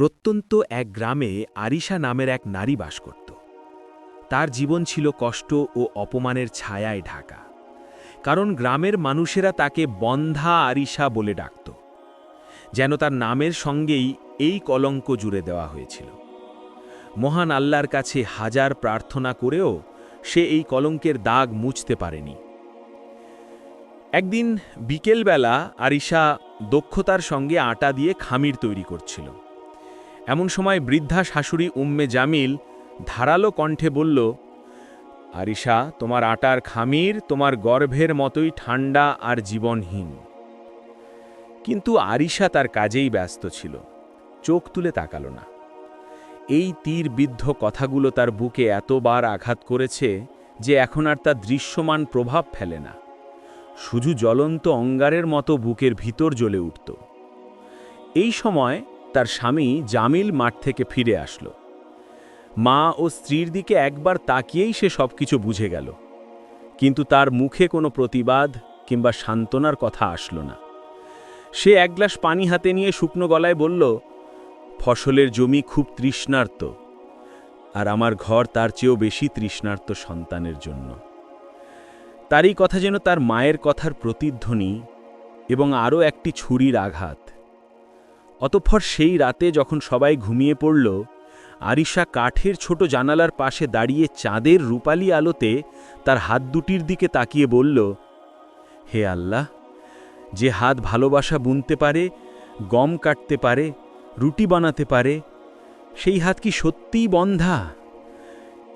প্রত্যন্ত এক গ্রামে আরিশা নামের এক নারী বাস করত। তার জীবন ছিল কষ্ট ও অপমানের ছায়ায় ঢাকা। কারণ গ্রামের মানুষেরা তাকে বন্ধা আরিশা বলে ডাকত। যেন তার নামের সঙ্গেই এই কলঙ্ক জুড়ে দেওয়া হয়েছিল। মহান আল্লাহর কাছে হাজার প্রার্থনা করেও সে এই কলঙ্কের দাগ মুছতে পারেনি। একদিন বিকেলবেলা আরিশা দক্ষতার সঙ্গে আটা দিয়ে খামির তৈরি করছিল। এমন সময় বৃদ্ধা শাশুড়ি উম্মে জামিল ধারালো কণ্ঠে বলল, আরিশা, তোমার আটার খামির তোমার গর্ভের মতোই ঠান্ডা আর জীবনহীন। কিন্তু আরিশা তার কাজেই ব্যস্ত ছিল, চোখ তুলে তাকাল না। এই তীর বিদ্ধ কথাগুলো তার বুকে এতবার আঘাত করেছে যে এখন আর তা দৃশ্যমান প্রভাব ফেলে না। শুধু জ্বলন্ত অঙ্গারের মতো বুকের ভিতর জ্বলে উঠত। এই সময় তার স্বামী জামিল মাঠ থেকে ফিরে আসলো। মা ও স্ত্রীর দিকে একবার তাকিয়েই সে সবকিছু বুঝে গেল। কিন্তু তার মুখে কোনো প্রতিবাদ কিংবা সান্ত্বনার কথা আসলো না। সে এক গ্লাস পানি হাতে নিয়ে শুকনো গলায় বলল, ফসলের জমি খুব তৃষ্ণার্ত, আর আমার ঘর তার চেয়েও বেশি তৃষ্ণার্ত সন্তানের জন্য। তারই কথা যেন তার মায়ের কথার প্রতিধ্বনি এবং আরও একটি ছুরির আঘাত অতঃপর সেই রাতে যখন সবাই ঘুমিয়ে পড়ল, আরিশা কাঠের ছোট জানালার পাশে দাঁড়িয়ে চাঁদের রূপালি আলোতে তার হাত দুটির দিকে তাকিয়ে বলল, হে আল্লাহ, যে হাত ভালোবাসা বুনতে পারে, গম কাটতে পারে, রুটি বানাতে পারে, সেই হাত কি সত্যিই বন্ধা?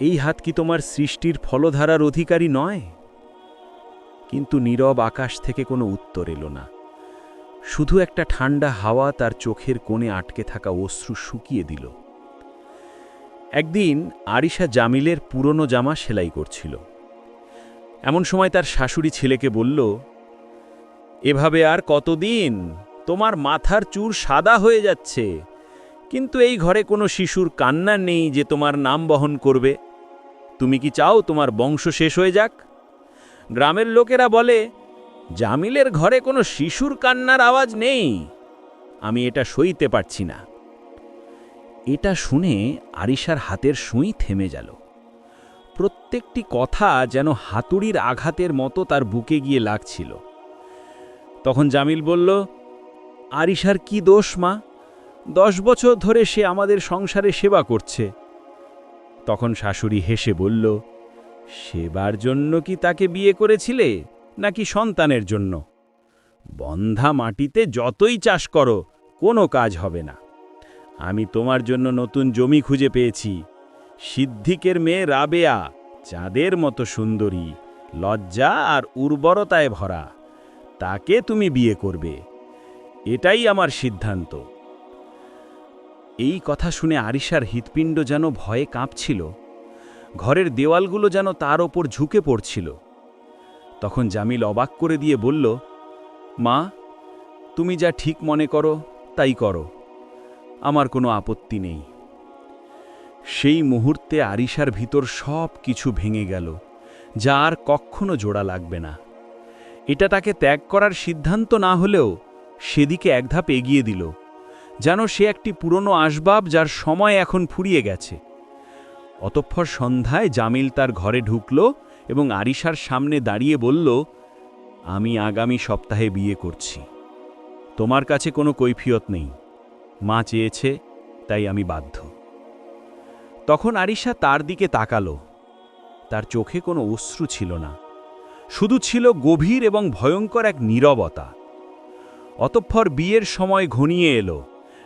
এই হাত কি তোমার সৃষ্টির ফলধারার অধিকারী নয়? কিন্তু নীরব আকাশ থেকে কোনো উত্তর এলো না। শুধু একটা ঠান্ডা হাওয়া তার চোখের কোণে আটকে থাকা অশ্রু শুকিয়ে দিল। একদিন আরিশা জামিলের পুরনো জামা সেলাই করছিল। এমন সময় তার শাশুড়ি ছেলেকে বলল, এভাবে আর কতদিন? তোমার মাথার চুর সাদা হয়ে যাচ্ছে। কিন্তু এই ঘরে কোনো শিশুর কান্না নেই যে তোমার নাম বহন করবে। তুমি কি চাও তোমার বংশ শেষ হয়ে যাক? গ্রামের লোকেরা বলে জামিলের ঘরে কোনো শিশুর কান্নার আওয়াজ নেই। আমি এটা সইতে পারছি না। এটা শুনে আরিশার হাতের সুঁই থেমে গেল। প্রত্যেকটি কথা যেন হাতুড়ির আঘাতের মতো তার বুকে গিয়ে লাগছিল। তখন জামিল বলল, আরিশার কি দোষ, মা? দশ বছর ধরে সে আমাদের সংসারে সেবা করছে। তখন শাশুড়ি হেসে বলল, সেবার জন্য কি তাকে বিয়ে করেছিলে? নাকি সন্তানের জন্য? বন্ধা মাটিতে যতই চাষ করো, কোনো কাজ হবে না। আমি তোমার জন্য নতুন জমি খুঁজে পেয়েছি। সিদ্ধিকের মেয়ে রাবেয়া চাঁদের মতো সুন্দরী, লজ্জা আর উর্বরতায় ভরা। তাকে তুমি বিয়ে করবে। এটাই আমার সিদ্ধান্ত। এই কথা শুনে আরিশার হৃৎপিণ্ড যেন ভয়ে কাঁপছিল। ঘরের দেওয়ালগুলো যেন তার ওপর ঝুঁকে পড়ছিল। তখন জামিল অবাক করে দিয়ে বলল, মা, তুমি যা ঠিক মনে করো, তাই করো। আমার কোনো আপত্তি নেই। সেই মুহূর্তে আরিশার ভিতর সব কিছু ভেঙে গেল, যা আর কখনো জোড়া লাগবে না। এটা তাকে ত্যাগ করার সিদ্ধান্ত না হলেও সেদিকে এক ধাপ এগিয়ে দিল, যেন সে একটি পুরনো আসবাব যার সময় এখন ফুরিয়ে গেছে। অতঃপর সন্ধ্যায় জামিল তার ঘরে ঢুকল এবং আরিশার সামনে দাঁড়িয়ে বলল, আমি আগামী সপ্তাহে বিয়ে করছি। তোমার কাছে কোনো কৈফিয়ত নেই। মা চেয়েছে, তাই আমি বাধ্য। তখন আরিশা তার দিকে তাকালো। তার চোখে কোনো অশ্রু ছিল না। শুধু ছিল গভীর এবং ভয়ঙ্কর এক নীরবতা। অতঃপর বিয়ের সময় ঘনিয়ে এলো।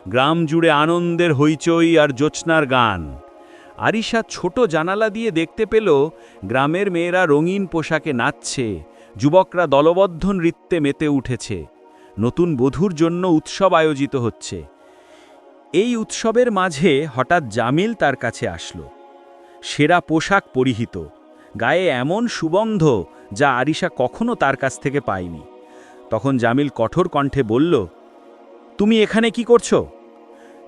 গ্রাম জুড়ে আনন্দের হইচই আর জ্যোৎস্নার গান। আরিশা ছোট জানালা দিয়ে দেখতে পেল গ্রামের মেয়েরা রঙিন পোশাকে নাচছে, যুবকরা দলবদ্ধ নৃত্যে মেতে উঠেছে, নতুন বধূর জন্য উৎসব আয়োজিত হচ্ছে। এই উৎসবের মাঝে হঠাৎ জামিল তার কাছে আসলো। সেরা পোশাক পরিহিত, গায়ে এমন সুগন্ধ যা আরিশা কখনো তার কাছ থেকে পায়নি। তখন জামিল কঠোর কণ্ঠে বলল, তুমি এখানে কি করছ?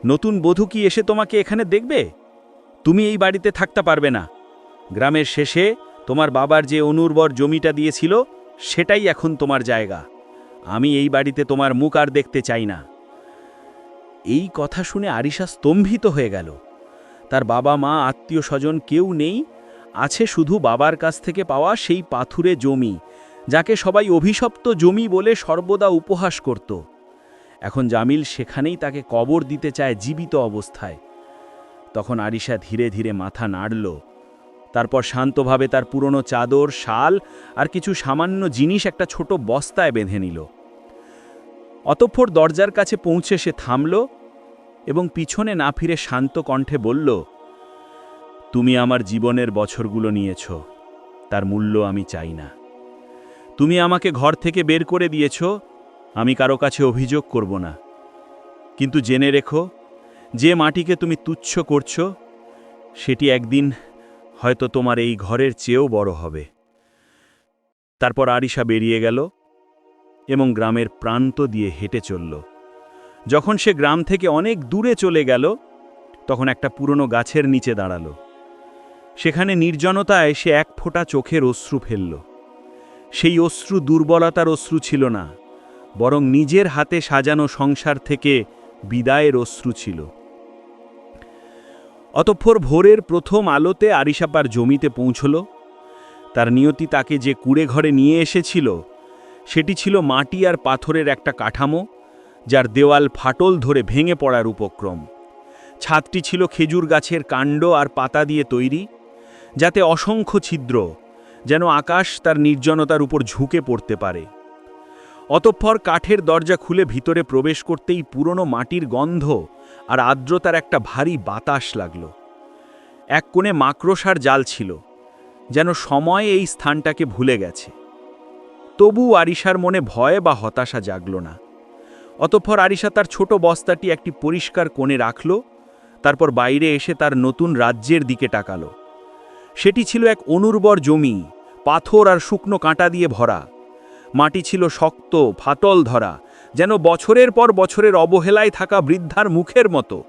নতুন বধূ কি এসে তোমাকে এখানে দেখবে? তুমি এই বাড়িতে থাকতে পারবে না। গ্রামের শেষে তোমার বাবার যে অনুর্বর জমিটা দিয়েছিল, সেটাই এখন তোমার জায়গা। আমি এই বাড়িতে তোমার মুখ আর দেখতে চাই না। এই কথা শুনে আরিশা স্তম্ভিত হয়ে গেল। তার বাবা, মা, আত্মীয় স্বজন কেউ নেই, আছে শুধু বাবার কাছ থেকে পাওয়া সেই পাথুরে জমি, যাকে সবাই অভিশপ্ত জমি বলে সর্বদা উপহাস করত। এখন জামিল সেখানেই তাকে কবর দিতে চায় জীবিত অবস্থায়। তখন আরিশা ধীরে ধীরে মাথা নাড়ল। তারপর শান্তভাবে তার পুরনো চাদর, শাল আর কিছু সামান্য জিনিস একটা ছোট বস্তায় বেঁধে নিল। অতঃপর দরজার কাছে পৌঁছে সে থামল এবং পিছনে না ফিরে শান্ত কণ্ঠে বলল, তুমি আমার জীবনের বছরগুলো নিয়েছ। তার মূল্য আমি চাই না। তুমি আমাকে ঘর থেকে বের করে দিয়েছ। আমি কারও কাছে অভিযোগ করব না। কিন্তু জেনে রেখো যে মাটিকে তুমি তুচ্ছ করছ, সেটি একদিন হয়তো তোমার এই ঘরের চেয়েও বড় হবে। তারপর আরিশা বেরিয়ে গেল এবং গ্রামের প্রান্ত দিয়ে হেঁটে চলল। যখন সে গ্রাম থেকে অনেক দূরে চলে গেল, তখন একটা পুরনো গাছের নিচে দাঁড়াল। সেখানে নির্জনতায় সে এক ফোঁটা চোখের অশ্রু ফেলল। সেই অশ্রু দুর্বলতার অশ্রু ছিল না, বরং নিজের হাতে সাজানো সংসার থেকে বিদায়ের অশ্রু ছিল। অতঃপর ভোরের প্রথম আলোতে আরিসাপার জমিতে পৌঁছল। তার নিয়তি তাকে যে কুড়ে ঘরে নিয়ে এসেছিল, সেটি ছিল মাটি আর পাথরের একটা কাঠামো, যার দেওয়াল ফাটল ধরে ভেঙে পড়ার উপক্রম। ছাদটি ছিল খেজুর গাছের কাণ্ড আর পাতা দিয়ে তৈরি, যাতে অসংখ্য ছিদ্র যেন আকাশ তার নির্জনতার উপর ঝুঁকে পড়তে পারে। অতঃপর কাঠের দরজা খুলে ভিতরে প্রবেশ করতেই পুরনো মাটির গন্ধ আর আর্দ্রতার একটা ভারী বাতাস লাগল। এক কোণে মাকড়সার জাল ছিল, যেন সময় এই স্থানটাকে ভুলে গেছে। তবু আরিশার মনে ভয় বা হতাশা জাগল না। অতঃপর আরিশা তার ছোট বস্তাটি একটি পরিষ্কার কোণে রাখল, তারপর বাইরে এসে তার নতুন রাজ্যের দিকে টাকালো সেটি ছিল এক অনুর্বর জমি, পাথর আর শুকনো কাঁটা দিয়ে ভরা। মাটি ছিল শক্ত, ফাটল ধরা যেন বছরের পর বছরের অবহেলায় থাকা বৃদ্ধার মুখের মতো।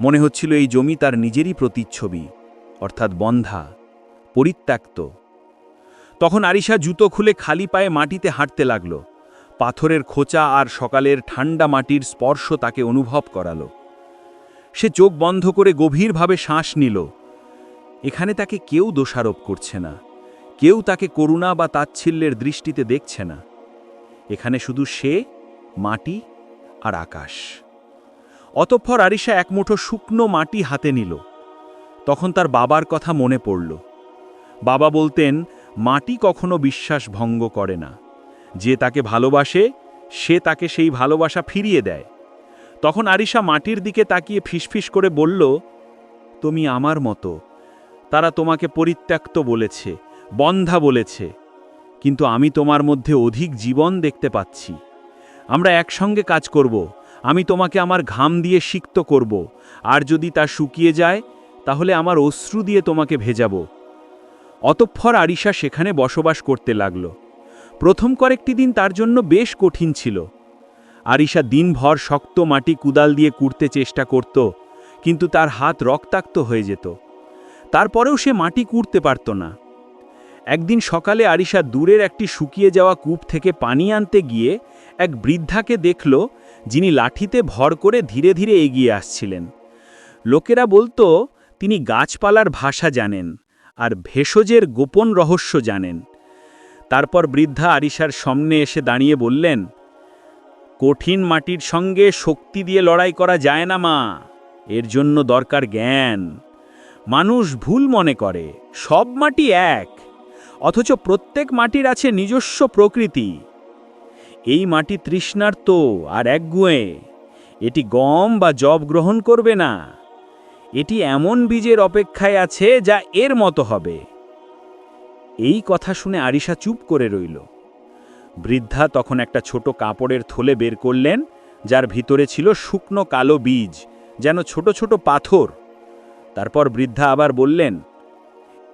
মনে হচ্ছিল এই জমি তার নিজেরই প্রতিচ্ছবি, অর্থাৎ বন্ধা, পরিত্যক্ত। তখন আরিশা জুতো খুলে খালি পায়ে মাটিতে হাঁটতে লাগল। পাথরের খোঁচা আর সকালের ঠান্ডা মাটির স্পর্শ তাকে অনুভব করালো। সে চোখ বন্ধ করে গভীরভাবে শ্বাস নিল। এখানে তাকে কেউ দোষারোপ করছে না। কেউ তাকে করুণা বা তাচ্ছিল্যের দৃষ্টিতে দেখছে না। এখানে শুধু সে মাটি আর আকাশ। অতঃপর আরিশা এক মুঠো শুকনো মাটি হাতে নিল। তখন তার বাবার কথা মনে পড়ল। বাবা বলতেন, মাটি কখনো বিশ্বাস ভঙ্গ করে না। যে তাকে ভালোবাসে, সে তাকে সেই ভালোবাসা ফিরিয়ে দেয়। তখন আরিশা মাটির দিকে তাকিয়ে ফিসফিস করে বলল, তুমি আমার মতো। তারা তোমাকে পরিত্যক্ত বলেছে, বন্ধা বলেছে। কিন্তু আমি তোমার মধ্যে অধিক জীবন দেখতে পাচ্ছি। আমরা একসঙ্গে কাজ করব। আমি তোমাকে আমার ঘাম দিয়ে সিক্ত করব। আর যদি তা শুকিয়ে যায়, তাহলে আমার অশ্রু দিয়ে তোমাকে ভেজাবো। অতঃপর আরিশা সেখানে বসবাস করতে লাগল। প্রথম কয়েকটি দিন তার জন্য বেশ কঠিন ছিল। আরিশা দিনভর শক্ত মাটি কুদাল দিয়ে কুড়তে চেষ্টা করত, কিন্তু তার হাত রক্তাক্ত হয়ে যেত। তারপরেও সে মাটি কুড়তে পারত না। একদিন সকালে আরিশা দূরের একটি শুকিয়ে যাওয়া কূপ থেকে পানি আনতে গিয়ে এক বৃদ্ধাকে দেখল যিনি লাঠিতে ভর করে ধীরে ধীরে এগিয়ে আসছিলেন। লোকেরা বলতো, তিনি গাছপালার ভাষা জানেন আর ভেষজের গোপন রহস্য জানেন। তারপর বৃদ্ধা আরিশার সামনে এসে দাঁড়িয়ে বললেন, কঠিন মাটির সঙ্গে শক্তি দিয়ে লড়াই করা যায় না মা। এর জন্য দরকার জ্ঞান। মানুষ ভুল মনে করে, সব মাটি এক। অথচ প্রত্যেক মাটির আছে নিজস্ব প্রকৃতি। এই মাটি তৃষ্ণার্ত আর একগুঁয়ে এটি গম বা জব গ্রহণ করবে না। এটি এমন বীজের অপেক্ষায় আছে যা এর মতো হবে। এই কথা শুনে আরিশা চুপ করে রইল। বৃদ্ধা তখন একটা ছোট কাপড়ের থলে বের করলেন, যার ভিতরে ছিল শুকনো কালো বীজ, যেন ছোট ছোট পাথর। তারপর বৃদ্ধা আবার বললেন,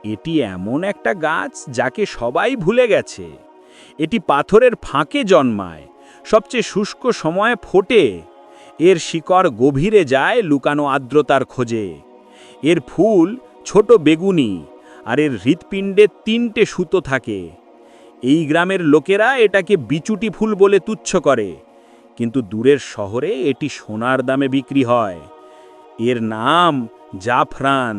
এটি এমন একটা গাছ যাকে সবাই ভুলে গেছে। এটি পাথরের ফাঁকে জন্মায়, সবচেয়ে শুষ্ক সময়ে ফোটে। এর শিকড় গভীরে যায় লুকানো আর্দ্রতার খোঁজে। এর ফুল ছোট বেগুনি আর এর হৃৎপিণ্ডে তিনটে সুতো থাকে। এই গ্রামের লোকেরা এটাকে বিচুটি ফুল বলে তুচ্ছ করে, কিন্তু দূরের শহরে এটি সোনার দামে বিক্রি হয়। এর নাম জাফরান।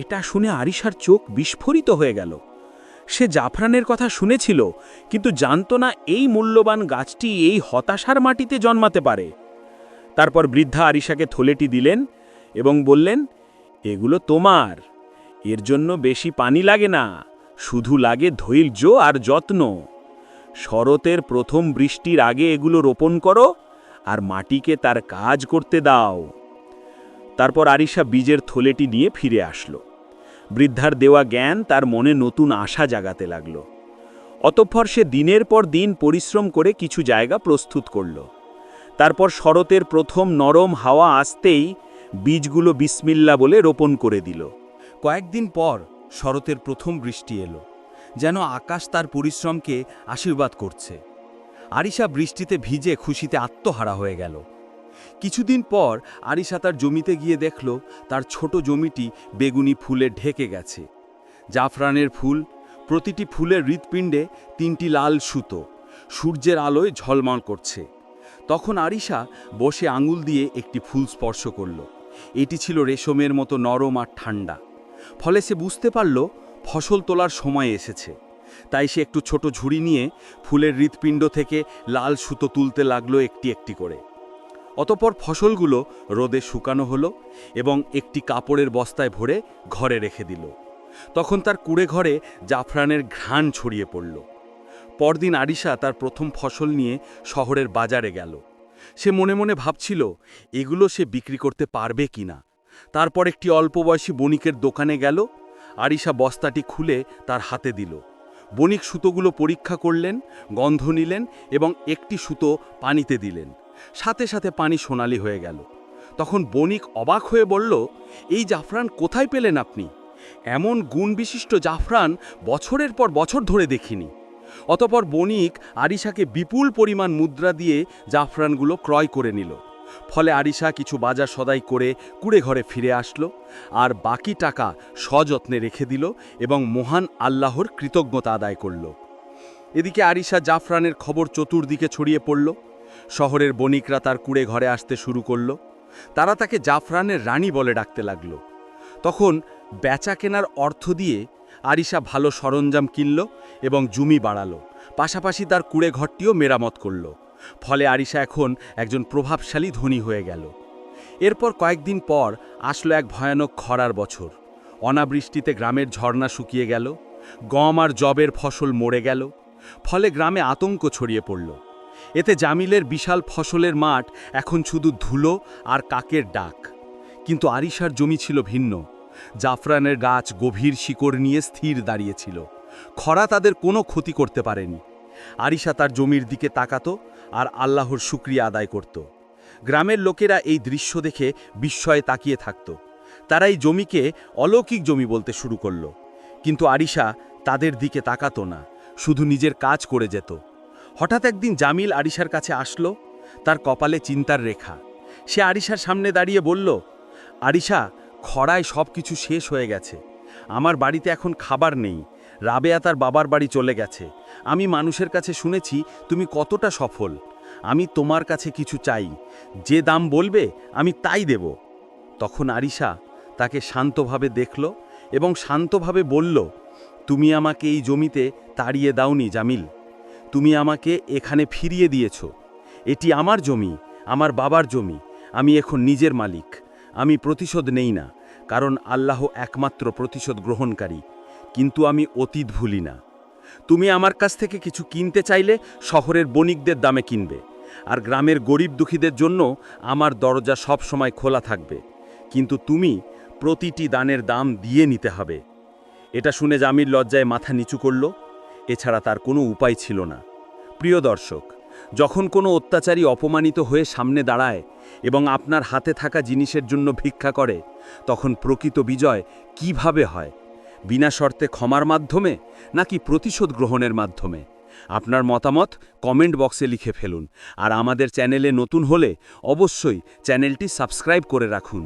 এটা শুনে আরিশার চোখ বিস্ফোরিত হয়ে গেল। সে জাফরানের কথা শুনেছিল, কিন্তু জানত না এই মূল্যবান গাছটি এই হতাশার মাটিতে জন্মাতে পারে। তারপর বৃদ্ধা আরিশাকে থলেটি দিলেন এবং বললেন, এগুলো তোমার। এর জন্য বেশি পানি লাগে না, শুধু লাগে ধৈর্য আর যত্ন। শরতের প্রথম বৃষ্টির আগে এগুলো রোপণ করো আর মাটিকে তার কাজ করতে দাও। তারপর আরিশা বীজের থলেটি নিয়ে ফিরে আসলো। বৃদ্ধার দেওয়া জ্ঞান তার মনে নতুন আশা জাগাতে লাগল। অতঃপর সে দিনের পর দিন পরিশ্রম করে কিছু জায়গা প্রস্তুত করল। তারপর শরতের প্রথম নরম হাওয়া আসতেই বীজগুলো বিসমিল্লা বলে রোপণ করে দিল। কয়েকদিন পর শরতের প্রথম বৃষ্টি এলো, যেন আকাশ তার পরিশ্রমকে আশীর্বাদ করছে। আরিশা বৃষ্টিতে ভিজে খুশিতে আত্মহারা হয়ে গেল। কিছুদিন পর আরিশা তার জমিতে গিয়ে দেখল তার ছোট জমিটি বেগুনি ফুলে ঢেকে গেছে। জাফরানের ফুল, প্রতিটি ফুলের হৃৎপিণ্ডে তিনটি লাল সুতো, সূর্যের আলোয় ঝলমল করছে। তখন আরিশা বসে আঙুল দিয়ে একটি ফুল স্পর্শ করল। এটি ছিল রেশমের মতো নরম আর ঠান্ডা। ফলে সে বুঝতে পারল ফসল তোলার সময় এসেছে। তাই সে একটু ছোট ঝুড়ি নিয়ে ফুলের হৃৎপিণ্ড থেকে লাল সুতো তুলতে লাগল একটি একটি করে। অতপর ফসলগুলো রোদে শুকানো হলো এবং একটি কাপড়ের বস্তায় ভরে ঘরে রেখে দিল। তখন তার কুড়ে ঘরে জাফরানের ঘ্রাণ ছড়িয়ে পড়ল। পরদিন আরিশা তার প্রথম ফসল নিয়ে শহরের বাজারে গেল। সে মনে মনে ভাবছিল, এগুলো সে বিক্রি করতে পারবে কিনা। তারপর একটি অল্প বয়সী বণিকের দোকানে গেল। আরিশা বস্তাটি খুলে তার হাতে দিল। বণিক সুতোগুলো পরীক্ষা করলেন, গন্ধ নিলেন এবং একটি সুতো পানিতে দিলেন। সাথে সাথে পানি সোনালি হয়ে গেল। তখন বণিক অবাক হয়ে বলল, এই জাফরান কোথায় পেলেন আপনি? এমন গুণবিশিষ্ট জাফরান বছরের পর বছর ধরে দেখিনি। অতপর বণিক আরিশাকে বিপুল পরিমাণ মুদ্রা দিয়ে জাফরানগুলো ক্রয় করে নিল। ফলে আরিশা কিছু বাজার সদাই করে কুড়ে ঘরে ফিরে আসলো আর বাকি টাকা সযত্নে রেখে দিল এবং মহান আল্লাহর কৃতজ্ঞতা আদায় করল। এদিকে আরিশা জাফরানের খবর চতুর্দিকে ছড়িয়ে পড়ল। শহরের বণিকরা তার কুড়ে ঘরে আসতে শুরু করল। তারা তাকে জাফরানের রানী বলে ডাকতে লাগল। তখন বেচা কেনার অর্থ দিয়ে আরিশা ভালো সরঞ্জাম কিনল এবং জমি বাড়ালো। পাশাপাশি তার কুড়ে ঘরটিও মেরামত করল। ফলে আরিশা এখন একজন প্রভাবশালী ধনী হয়ে গেল। এরপর কয়েকদিন পর আসলো এক ভয়ানক খরার বছর। অনাবৃষ্টিতে গ্রামের ঝর্ণা শুকিয়ে গেল। গম আর জবের ফসল মরে গেল। ফলে গ্রামে আতঙ্ক ছড়িয়ে পড়ল। এতে জামিলের বিশাল ফসলের মাঠ এখন শুধু ধুলো আর কাকের ডাক। কিন্তু আরিশার জমি ছিল ভিন্ন। জাফরানের গাছ গভীর শিকড় নিয়ে স্থির দাঁড়িয়েছিল। খরা তাদের কোনো ক্ষতি করতে পারেনি। আরিশা তার জমির দিকে তাকাতো আর আল্লাহর শুক্রিয়া আদায় করত। গ্রামের লোকেরা এই দৃশ্য দেখে বিস্ময়ে তাকিয়ে থাকত। তারা এই জমিকে অলৌকিক জমি বলতে শুরু করল। কিন্তু আরিশা তাদের দিকে তাকাতো না, শুধু নিজের কাজ করে যেত। হঠাৎ একদিন জামিল আরিশার কাছে আসলো, তার কপালে চিন্তার রেখা। সে আরিশার সামনে দাঁড়িয়ে বলল, আরিশা, খরায় সব কিছু শেষ হয়ে গেছে। আমার বাড়িতে এখন খাবার নেই। রাবেয়া তার বাবার বাড়ি চলে গেছে। আমি মানুষের কাছে শুনেছি তুমি কতটা সফল। আমি তোমার কাছে কিছু চাই। যে দাম বলবে, আমি তাই দেব। তখন আরিশা তাকে শান্তভাবে দেখল এবং শান্তভাবে বলল, তুমি আমাকে এই জমিতে তাড়িয়ে দাওনি জামিল। তুমি আমাকে এখানে ফিরিয়ে দিয়েছ। এটি আমার জমি, আমার বাবার জমি। আমি এখন নিজের মালিক। আমি প্রতিশোধ নেই না, কারণ আল্লাহ একমাত্র প্রতিশোধ গ্রহণকারী। কিন্তু আমি অতীত ভুলি না। তুমি আমার কাছ থেকে কিছু কিনতে চাইলে শহরের বণিকদের দামে কিনবে, আর গ্রামের গরিব দুঃখীদের জন্য আমার দরজা সব সময় খোলা থাকবে। কিন্তু তুমি প্রতিটি দানের দাম দিয়ে নিতে হবে। এটা শুনে জামির লজ্জায় মাথা নিচু করল। এছাড়া তার কোনো উপায় ছিল না। প্রিয় দর্শক, যখন কোনো অত্যাচারী অপমানিত হয়ে সামনে দাঁড়ায় এবং আপনার হাতে থাকা জিনিসের জন্য ভিক্ষা করে, তখন প্রকৃত বিজয় কীভাবে হয়? বিনা শর্তে ক্ষমার মাধ্যমে নাকি প্রতিশোধ গ্রহণের মাধ্যমে? আপনার মতামত কমেন্ট বক্সে লিখে ফেলুন, আর আমাদের চ্যানেলে নতুন হলে অবশ্যই চ্যানেলটি সাবস্ক্রাইব করে রাখুন।